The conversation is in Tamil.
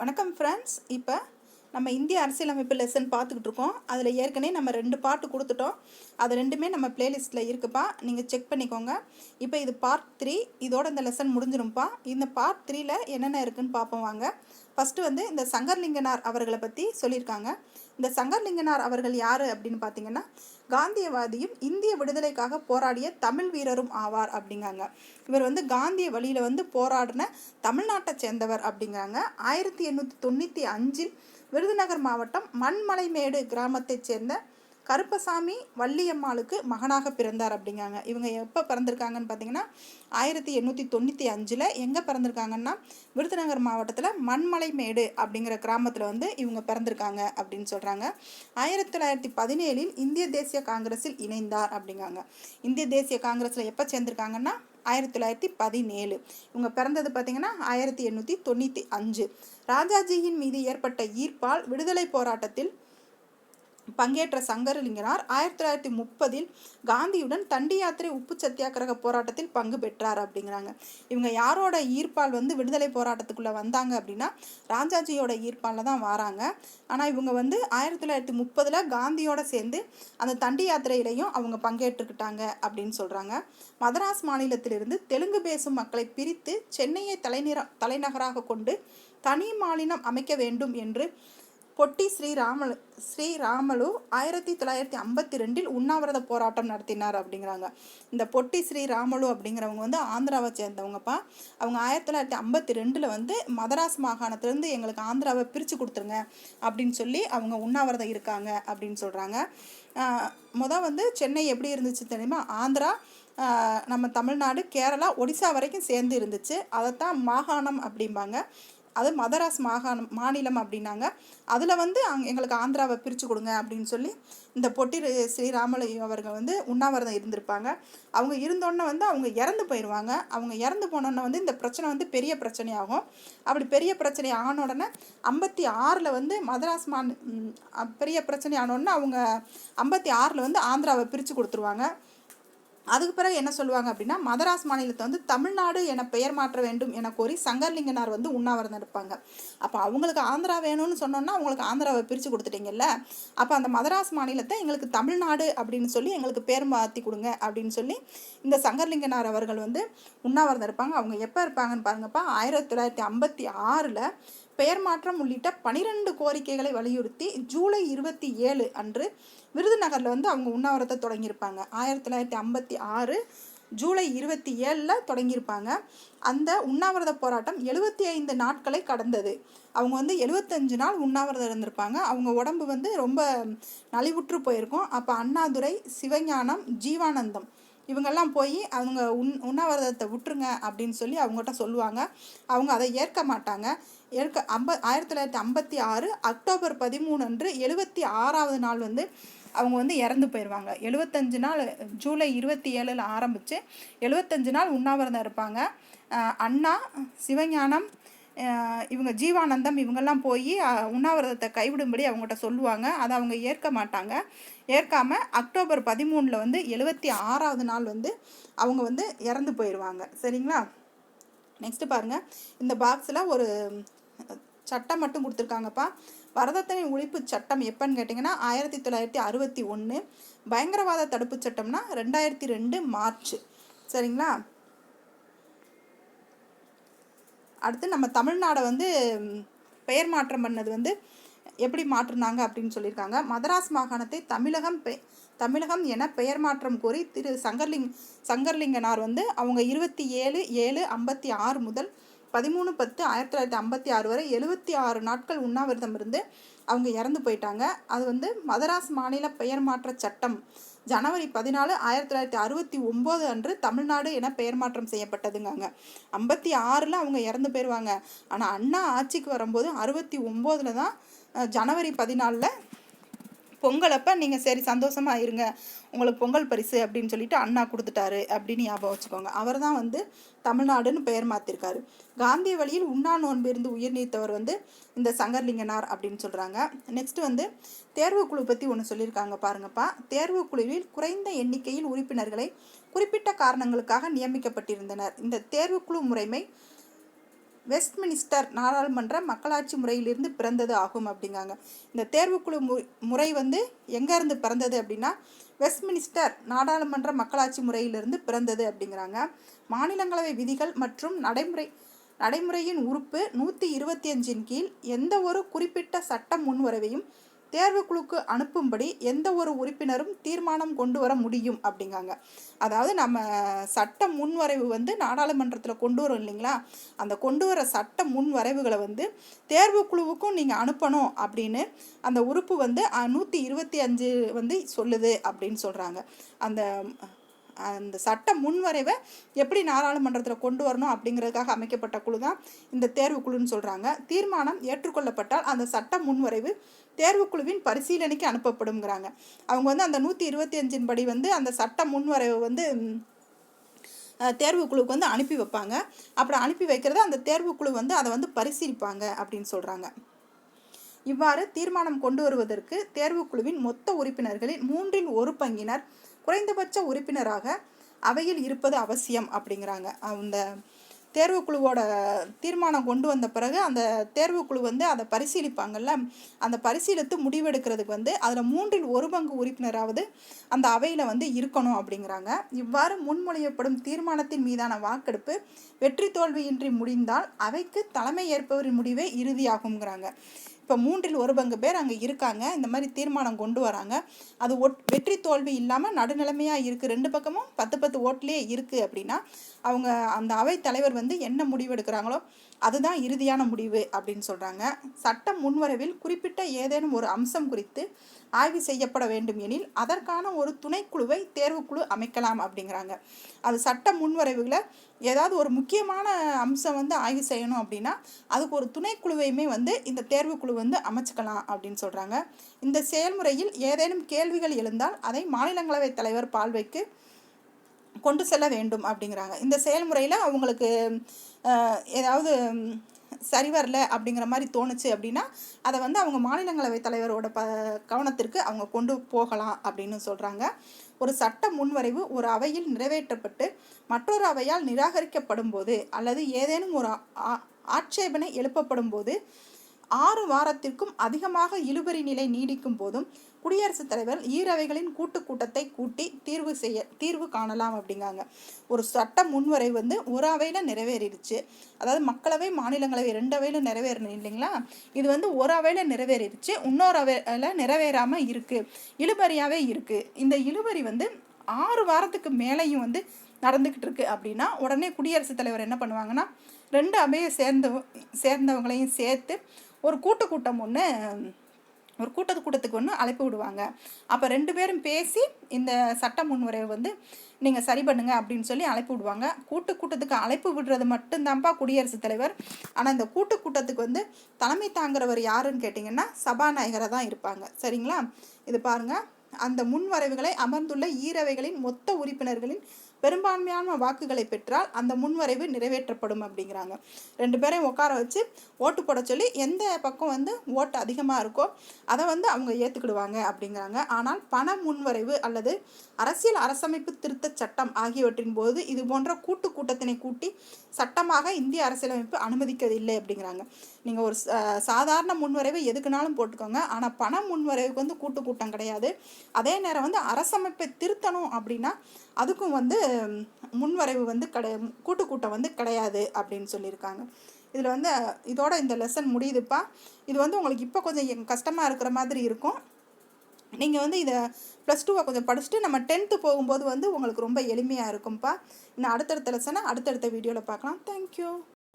வணக்கம் ஃப்ரெண்ட்ஸ் இப்போ நம்ம இந்திய அரசியலமைப்பு லெசன் பார்த்துக்கிட்டு இருக்கோம் அதில் ஏற்கனவே நம்ம ரெண்டு பாட்டு கொடுத்துட்டோம். அது ரெண்டுமே நம்ம பிளேலிஸ்ட்டில் இருக்குப்பா. நீங்கள் செக் பண்ணிக்கோங்க. இப்போ இது பார்ட் த்ரீ இதோட இந்த லெசன் முடிஞ்சிரும்ப்பா இந்த பார்ட் த்ரீல என்னென்ன இருக்குன்னு பார்ப்போம் வாங்க. ஃபஸ்ட்டு வந்து இந்த சங்கர்லிங்கனார் அவர்களை பற்றி சொல்லியிருக்காங்க. இந்த சங்கர்லிங்கனார் அவர்கள் யார் அப்படின்னு பார்த்தீங்கன்னா காந்தியவாதியும் இந்திய விடுதலைக்காக போராடிய தமிழ் வீரரும் ஆவார் அப்படிங்காங்க இவர் வந்து காந்திய வழியில் வந்து போராடின தமிழ்நாட்டை சேர்ந்தவர் அப்படிங்கிறாங்க. ஆயிரத்தி எண்ணூற்றி தொண்ணூற்றி அஞ்சில் விருதுநகர் மாவட்டம் மண்மலைமேடு கிராமத்தைச் சேர்ந்த கருப்பசாமி வள்ளியம்மாளுக்கு மகனாக பிறந்தார் அப்படிங்காங்க இவங்க எப்போ பிறந்திருக்காங்கன்னு பார்த்தீங்கன்னா ஆயிரத்தி எண்ணூற்றி தொண்ணூற்றி அஞ்சில் எங்கே பிறந்திருக்காங்கன்னா விருதுநகர் மாவட்டத்தில் மண்மலைமேடு அப்படிங்கிற கிராமத்தில் வந்து இவங்க பிறந்திருக்காங்க அப்படின்னு சொல்கிறாங்க ஆயிரத்தி தொள்ளாயிரத்தி பதினேழில் இந்திய தேசிய காங்கிரஸில் இணைந்தார் அப்படிங்காங்க இந்திய தேசிய காங்கிரஸில் எப்போ சேர்ந்திருக்காங்கன்னா ஆயிரத்தி தொள்ளாயிரத்தி பதினேழு. இவங்க பிறந்தது பார்த்தீங்கன்னா ஆயிரத்தி எண்ணூற்றி தொண்ணூற்றி அஞ்சு. ராஜாஜியின் மீது ஏற்பட்ட ஈர்ப்பால் விடுதலை போராட்டத்தில் பங்கேற்ற சங்கரலிங்கனார் ஆயிரத்தி தொள்ளாயிரத்தி முப்பதில் காந்தியுடன் தண்டி யாத்திரை உப்பு சத்தியாகிரக போராட்டத்தில் பங்கு பெற்றார் அப்படிங்கிறாங்க. இவங்க யாரோட ஈர்ப்பால் வந்து விடுதலை போராட்டத்துக்குள்ளே வந்தாங்க அப்படின்னா ராஜாஜியோட ஈர்ப்பாலில் தான் வராங்க. ஆனால் இவங்க வந்து ஆயிரத்தி தொள்ளாயிரத்தி முப்பதில் காந்தியோட சேர்ந்து அந்த தண்டி யாத்திரையிலையும் அவங்க பங்கேற்றுக்கிட்டாங்க அப்படின்னு சொல்கிறாங்க மதராஸ் மாநிலத்திலிருந்து தெலுங்கு பேசும் மக்களை பிரித்து சென்னையை தலைநிற தலைநகராக கொண்டு தனி மாநிலம் அமைக்க வேண்டும் என்று பொட்டி ஸ்ரீராமலு ஸ்ரீராமலு ஆயிரத்தி தொள்ளாயிரத்தி ஐம்பத்தி ரெண்டில் உண்ணாவிரத போராட்டம் நடத்தினார் அப்படிங்கிறாங்க. இந்த பொட்டி ஸ்ரீராமலு அப்படிங்கிறவங்க வந்து ஆந்திராவை சேர்ந்தவங்கப்பா. அவங்க ஆயிரத்தி தொள்ளாயிரத்தி ஐம்பத்தி ரெண்டில் வந்து மதராஸ் மாகாணத்திலேருந்து எங்களுக்கு ஆந்திராவை பிரித்து கொடுத்துருங்க அப்படின்னு சொல்லி அவங்க உண்ணாவிரதம் இருக்காங்க அப்படின்னு சொல்கிறாங்க மொதல் வந்து சென்னை எப்படி இருந்துச்சு தெரியுமா? ஆந்திரா நம்ம தமிழ்நாடு கேரளா ஒடிசா வரைக்கும் சேர்ந்து இருந்துச்சு. அதைத்தான் மாகாணம் அப்படிம்பாங்க. அது மதராஸ் மாகாணம் மாநிலம் அப்படின்னாங்க. அதில் வந்து அங் எங்களுக்கு ஆந்திராவை பிரித்து கொடுங்க அப்படின்னு சொல்லி இந்த பொட்டி ஸ்ரீராமலு அவர்கள் வந்து உண்ணாவிரதம் இருந்திருப்பாங்க. அவங்க இருந்தோன்னே வந்து அவங்க இறந்து போயிடுவாங்க அவங்க இறந்து போனோன்னே வந்து இந்த பிரச்சனை வந்து பெரிய பிரச்சனையாகும். அப்படி பெரிய பிரச்சனை ஆன உடனே ஐம்பத்தி ஆறில் வந்து மதராஸ் மாநி பெரிய பிரச்சனை ஆனோடனே அவங்க ஐம்பத்தி ஆறில் வந்து ஆந்திராவை பிரித்து கொடுத்துருவாங்க. அதுக்கு பிறகு என்ன சொல்லுவாங்க அப்படின்னா மதராஸ் மாநிலத்தை வந்து தமிழ்நாடு என பெயர் மாற்ற வேண்டும் என கோரி சங்கர்லிங்கனார் வந்து உண்ணாவிரதம் இருப்பாங்க. அப்போ அவங்களுக்கு ஆந்திரா வேணும்னு சொன்னோன்னா அவங்களுக்கு ஆந்திராவை பிரித்து கொடுத்துட்டீங்கல்ல அப்போ அந்த மதராஸ் மாநிலத்தை எங்களுக்கு தமிழ்நாடு அப்படின்னு சொல்லி எங்களுக்கு பேர் மாற்றி கொடுங்க அப்படின்னு சொல்லி இந்த சங்கர்லிங்கனார் அவர்கள் வந்து உண்ணாவிரதம் இருப்பாங்க. அவங்க எப்போ இருப்பாங்கன்னு பாருங்கப்பா ஆயிரத்தி தொள்ளாயிரத்தி ஐம்பத்தி ஆறில் பெயர் மாற்றம் உள்ளிட்ட பனிரெண்டு கோரிக்கைகளை வலியுறுத்தி ஜூலை இருபத்தி ஏழு அன்று விருதுநகரில் வந்து அவங்க உண்ணாவிரத்தை தொடங்கியிருப்பாங்க. ஆயிரத்தி தொள்ளாயிரத்தி ஐம்பத்தி ஆறு ஜூலை இருபத்தி ஏழில் தொடங்கியிருப்பாங்க. அந்த உண்ணாவிரத போராட்டம் எழுபத்தி ஐந்து நாட்களை கடந்தது. அவங்க வந்து எழுபத்தஞ்சு நாள் உண்ணாவிரதம் இருந்திருப்பாங்க. அவங்க உடம்பு வந்து ரொம்ப நலிவுற்று போயிருக்கும். அப்போ அண்ணாதுரை சிவஞானம் ஜீவானந்தம் இவங்கெல்லாம் போய் அவங்க உண் உண்ணாவிரதத்தை விட்டுருங்க அப்படின்னு சொல்லி அவங்ககிட்ட சொல்லுவாங்க. அவங்க அதை ஏற்க மாட்டாங்க. ஏற்க ஐம்ப ஆயிரத்தி தொள்ளாயிரத்தி ஐம்பத்தி ஆறு அக்டோபர் பதிமூணு அன்று எழுபத்தி ஆறாவது நாள் வந்து அவங்க வந்து இறந்து போயிடுவாங்க எழுபத்தஞ்சு நாள் ஜூலை இருபத்தி ஏழில் ஆரம்பித்து எழுபத்தஞ்சு நாள் உண்ணாவிரதம் இருப்பாங்க. அண்ணா சிவஞானம் இவங்க ஜீவானந்தம் இவங்கெல்லாம் போய் உண்ணாவிரதத்தை கைவிடும்படி அவங்ககிட்ட சொல்லுவாங்க. அதை அவங்க ஏற்க மாட்டாங்க. ஏற்காமல் அக்டோபர் பதிமூணில் வந்து எழுபத்தி ஆறாவது நாள் வந்து அவங்க வந்து இறந்து போயிடுவாங்க சரிங்களா? நெக்ஸ்ட்டு பாருங்கள் இந்த பாக்ஸில் ஒரு சட்டம் மட்டும் கொடுத்துருக்காங்கப்பா. வரதட்சணை ஒழிப்பு சட்டம் எப்போன்னு கேட்டிங்கன்னா ஆயிரத்தி தொள்ளாயிரத்தி அறுபத்தி ஒன்று பயங்கரவாத தடுப்பு சட்டம்னா ரெண்டாயிரத்தி ரெண்டு மார்ச். சரிங்களா? அடுத்து நம்ம தமிழ்நாடை வந்து பெயர் மாற்றம் பண்ணது வந்து எப்படி மாற்றினாங்க அப்படின்னு சொல்லியிருக்காங்க. மதராஸ் மாகாணத்தை தமிழகம் பெ தமிழகம் என பெயர் மாற்றம் கோரி திரு சங்கர்லிங் சங்கர்லிங்கனார் வந்து அவங்க இருபத்தி ஏழு ஏழு ஐம்பத்தி ஆறு முதல் பதிமூணு பத்து ஆயிரத்தி தொள்ளாயிரத்தி ஐம்பத்தி ஆறு வரை எழுபத்தி ஆறு நாட்கள் உண்ணாவிரதம் இருந்து அவங்க இறந்து போயிட்டாங்க. அது வந்து மதராஸ் மாநில பெயர் மாற்ற சட்டம் ஜனவரி பதினாலு ஆயிரத்தி தொள்ளாயிரத்தி அறுபத்தி ஒம்பது அன்று தமிழ்நாடு என பெயர் மாற்றம் செய்யப்பட்டதுங்காங்க. ஐம்பத்தி ஆறில் அவங்க இறந்து போயிடுவாங்க ஆனால் அண்ணா ஆட்சிக்கு வரும்போது அறுபத்தி ஒம்போதில் தான் ஜனவரி பதினாலில் பொங்கலப்போ நீங்கள் சரி சந்தோஷமாக இருங்க. உங்களுக்கு பொங்கல் பரிசு அப்படின்னு சொல்லிட்டு அண்ணா கொடுத்துட்டாரு அப்படின்னு ஞாபகம் வச்சுக்கோங்க. அவர் தான் வந்து தமிழ்நாடுன்னு பெயர் மாற்றிருக்காரு காந்திய வழியில் உண்ணா நோன்பு இருந்து உயிர் நீத்தவர் வந்து இந்த சங்கர்லிங்கனார் அப்படின்னு சொல்கிறாங்க நெக்ஸ்ட் வந்து தேர்வுக்குழு பற்றி ஒன்று சொல்லியிருக்காங்க பாருங்கப்பா. தேர்வுக்குழுவில் குறைந்த எண்ணிக்கையில் உறுப்பினர்களை குறிப்பிட்ட காரணங்களுக்காக நியமிக்கப்பட்டிருந்தனர். இந்த தேர்வுக்குழு முறைமை வெஸ்ட்மினிஸ்டர் நாடாளுமன்ற மக்களாட்சி முறையிலிருந்து பிறந்தது ஆகும் அப்படிங்காங்க. இந்த தேர்வுக்குழு மு முறை வந்து எங்கேருந்து பிறந்தது அப்படின்னா வெஸ்ட்மினிஸ்டர் நாடாளுமன்ற மக்களாட்சி முறையிலிருந்து பிறந்தது அப்படிங்கிறாங்க. மாநிலங்களவை விதிகள் மற்றும் நடைமுறை நடைமுறையின் உறுப்பு நூற்றி இருபத்தி அஞ்சின் கீழ் எந்த ஒரு குறிப்பிட்ட சட்ட முன்வரவையும் தேர்வுக்குழுக்கு அனுப்பும்படி எந்த ஒரு உறுப்பினரும் தீர்மானம் கொண்டு வர முடியும் அப்படிங்காங்க. அதாவது நம்ம சட்ட முன்வரைவு வந்து நாடாளுமன்றத்தில் கொண்டு வரோம் இல்லைங்களா? அந்த கொண்டு வர சட்ட முன்வரைவுகளை வந்து தேர்வுக்குழுவுக்கும் நீங்கள் அனுப்பணும் அப்படின்னு அந்த உறுப்பு வந்து நூற்றி இருபத்தி அஞ்சு வந்து சொல்லுது அப்படின்னு சொல்கிறாங்க அந்த அந்த சட்ட முன்வரைவை எப்படி நாடாளுமன்றத்தில் கொண்டு வரணும் அப்படிங்கிறதுக்காக அமைக்கப்பட்ட குழு தான் இந்த தேர்வுக்குழுன்னு சொல்கிறாங்க தீர்மானம் ஏற்றுக்கொள்ளப்பட்டால் அந்த சட்ட முன்வரைவு தேர்வுக்குழுவின் பரிசீலனைக்கு அனுப்பப்படுங்கிறாங்க அவங்க வந்து அந்த நூற்றி இருபத்தி அஞ்சின் படி வந்து அந்த சட்ட முன்வரைவை வந்து தேர்வுக்குழுவுக்கு வந்து அனுப்பி வைப்பாங்க. அப்படி அனுப்பி வைக்கிறத அந்த தேர்வுக்குழு வந்து அதை வந்து பரிசீலிப்பாங்க அப்படின்னு சொல்கிறாங்க இவ்வாறு தீர்மானம் கொண்டு வருவதற்கு தேர்வுக்குழுவின் மொத்த உறுப்பினர்களில் மூன்றில் ஒரு பங்கினர் குறைந்தபட்ச உறுப்பினராக அவையில் இருப்பது அவசியம் அப்படிங்கிறாங்க. அந்த தேர்வுக்குழுவோட தீர்மானம் கொண்டு வந்த பிறகு அந்த தேர்வுக்குழு வந்து அதை பரிசீலிப்பாங்கள்ல அந்த பரிசீலித்து முடிவெடுக்கிறதுக்கு வந்து அதில் மூன்றில் ஒரு பங்கு உறுப்பினராவது அந்த அவையில் வந்து இருக்கணும் அப்படிங்கிறாங்க. இவ்வாறு முன்மொழியப்படும் தீர்மானத்தின் மீதான வாக்கெடுப்பு வெற்றி தோல்வியின்றி முடிந்தால் அவைக்கு தலைமை ஏற்பவரின் முடிவே இறுதியாகுங்கிறாங்க இப்போ மூன்றில் ஒரு பங்கு பேர் அங்கே இருக்காங்க. இந்த மாதிரி தீர்மானம் கொண்டு வராங்க. அது ஒட் வெற்றி தோல்வி இல்லாமல் நடுநிலைமையாக இருக்குது ரெண்டு பக்கமும் பத்து பத்து ஓட்லேயே இருக்குது அப்படின்னா அவங்க அந்த அவை தலைவர் வந்து என்ன முடிவு எடுக்கிறாங்களோ அதுதான் இறுதியான முடிவு அப்படின்னு சொல்கிறாங்க சட்ட முன்வரவில் குறிப்பிட்ட ஏதேனும் ஒரு அம்சம் குறித்து ஆய்வு செய்யப்பட வேண்டும் எனில் அதற்கான ஒரு துணைக்குழுவை தேர்வுக்குழு அமைக்கலாம் அப்படிங்கிறாங்க. அது சட்ட முன்வரைவுகளை ஏதாவது ஒரு முக்கியமான அம்சம் வந்து ஆய்வு செய்யணும் அப்படின்னா அதுக்கு ஒரு துணைக்குழுவையுமே வந்து இந்த தேர்வுக்குழு வந்து அமைச்சுக்கலாம் அப்படின்னு சொல்கிறாங்க இந்த செயல்முறையில் ஏதேனும் கேள்விகள் எழுந்தால் அதை மாநிலங்களவை தலைவர் பால்வைக்கு கொண்டு செல்ல வேண்டும் அப்படிங்கிறாங்க. இந்த செயல்முறையில் அவங்களுக்கு ஏதாவது சரி வரல அப்படிங்கிற மாதிரி தோணுச்சு அப்படின்னா அதை வந்து அவங்க மாநிலங்களவை தலைவரோட ப கவனத்திற்கு அவங்க கொண்டு போகலாம் அப்படின்னு சொல்கிறாங்க ஒரு சட்ட முன்வரைவு ஒரு அவையில் நிறைவேற்றப்பட்டு மற்றொரு அவையால் நிராகரிக்கப்படும் போது அல்லது ஏதேனும் ஒரு ஆட்சேபனை எழுப்பப்படும் போது ஆறு வாரத்திற்கும் அதிகமாக இழுபறி நிலை நீடிக்கும் போதும் குடியரசுத் தலைவர் ஈரவைகளின் கூட்டு கூட்டத்தை கூட்டி தீர்வு செய்ய தீர்வு காணலாம் அப்படிங்காங்க. ஒரு சட்ட முன்வரை வந்து ஒரு அவையில் நிறைவேறிடுச்சு. அதாவது மக்களவை மாநிலங்களவை ரெண்டு அவையில் நிறைவேறணும் இல்லைங்களா? இது வந்து ஒரு அவையில் நிறைவேறிடுச்சு. இன்னொரு அவையில் நிறைவேறாமல் இருக்குது இழுபறியாகவே இருக்குது இந்த இழுபறி வந்து ஆறு வாரத்துக்கு மேலேயும் வந்து நடந்துக்கிட்டு இருக்கு அப்படின்னா உடனே குடியரசுத் தலைவர் என்ன பண்ணுவாங்கன்னா ரெண்டு அவையை சேர்ந்த சேர்ந்தவங்களையும் சேர்த்து ஒரு கூட்டு கூட்டம் ஒன்று ஒரு கூட்டத்து கூட்டத்துக்கு ஒன்று அழைப்பு விடுவாங்க. அப்போ ரெண்டு பேரும் பேசி இந்த சட்ட முன்வரைவை வந்து நீங்கள் சரி பண்ணுங்க அப்படின்னு சொல்லி அழைப்பு விடுவாங்க. கூட்டு கூட்டத்துக்கு அழைப்பு விடுறது மட்டும்தான்ப்பா குடியரசுத் தலைவர். ஆனால் இந்த கூட்டு கூட்டத்துக்கு வந்து தலைமை தாங்குறவர் யாருன்னு கேட்டிங்கன்னா சபாநாயகராக தான் இருப்பாங்க. சரிங்களா? இது பாருங்கள் அந்த முன்வரைவுகளை அமர்ந்துள்ள ஈரவைகளின் மொத்த உறுப்பினர்களின் பெரும்பான்மையான வாக்குகளை பெற்றால் அந்த முன்வரைவு நிறைவேற்றப்படும் அப்படிங்கிறாங்க. ரெண்டு பேரையும் உட்கார வச்சு ஓட்டு போட சொல்லி எந்த பக்கம் வந்து ஓட்டு அதிகமாக இருக்கோ அதை வந்து அவங்க ஏற்றுக்கிடுவாங்க அப்படிங்கிறாங்க. ஆனால் பண முன்வரைவு அல்லது அரசியல் அரசமைப்பு திருத்த சட்டம் ஆகியவற்றின் போது இது போன்ற கூட்டு கூட்டத்தினை கூட்டி சட்டமாக இந்திய அரசியலமைப்பு அனுமதிக்கவில்லை அப்படிங்கிறாங்க. நீங்கள் ஒரு சாதாரண முன்வரைவை எதுக்குனாலும் போட்டுக்கோங்க. ஆனால் பண முன்வரைவுக்கு வந்து கூட்டு கூட்டம் கிடையாது. அதே நேரம் வந்து அரசமைப்பை திருத்தணும் அப்படின்னா அதுக்கும் வந்து முன்வரைவு வந்து கிடை கூட்டு கூட்டம் வந்து கிடையாது அப்படின்னு சொல்லியிருக்காங்க. இதில் வந்து இதோட இந்த லெசன் முடியுதுப்பா. இது வந்து உங்களுக்கு இப்போ கொஞ்சம் கஷ்டமாக இருக்கிற மாதிரி இருக்கும். நீங்கள் வந்து இதை ப்ளஸ் டூவை கொஞ்சம் படிச்சுட்டு நம்ம டென்த்து போகும்போது வந்து உங்களுக்கு ரொம்ப எளிமையாக இருக்கும்ப்பா இன்னும் அடுத்தடுத்த லெசனை அடுத்தடுத்த வீடியோவில் பார்க்கலாம். தேங்க்யூ